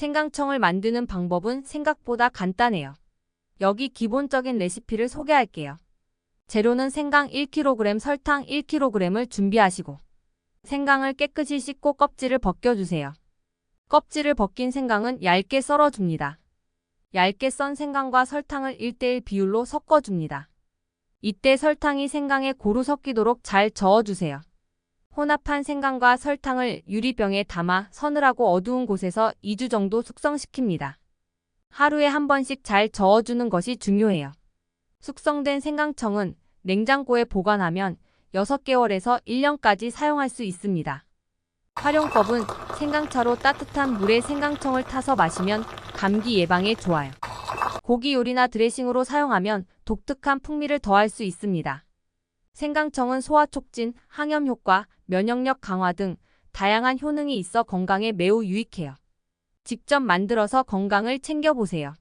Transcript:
생강청을 만드는 방법은 생각보다 간단해요. 여기 기본적인 레시피를 소개할게요. 재료는 생강 1kg, 설탕 1kg을 준비하시고 생강을 깨끗이 씻고 껍질을 벗겨주세요. 껍질을 벗긴 생강은 얇게 썰어줍니다. 얇게 썬 생강과 설탕을 1대1 비율로 섞어줍니다. 이때 설탕이 생강에 고루 섞이도록 잘 저어주세요. 혼합한 생강과 설탕을 유리병에 담아 서늘하고 어두운 곳에서 2주 정도 숙성시킵니다. 하루에 한 번씩 잘 저어주는 것이 중요해요. 숙성된 생강청은 냉장고에 보관하면 6개월에서 1년까지 사용할 수 있습니다. 활용법은 생강차로 따뜻한 물에 생강청을 타서 마시면 감기 예방에 좋아요. 고기 요리나 드레싱으로 사용하면 독특한 풍미를 더할 수 있습니다. 생강청은 소화 촉진, 항염 효과, 면역력 강화 등 다양한 효능이 있어 건강에 매우 유익해요. 직접 만들어서 건강을 챙겨보세요.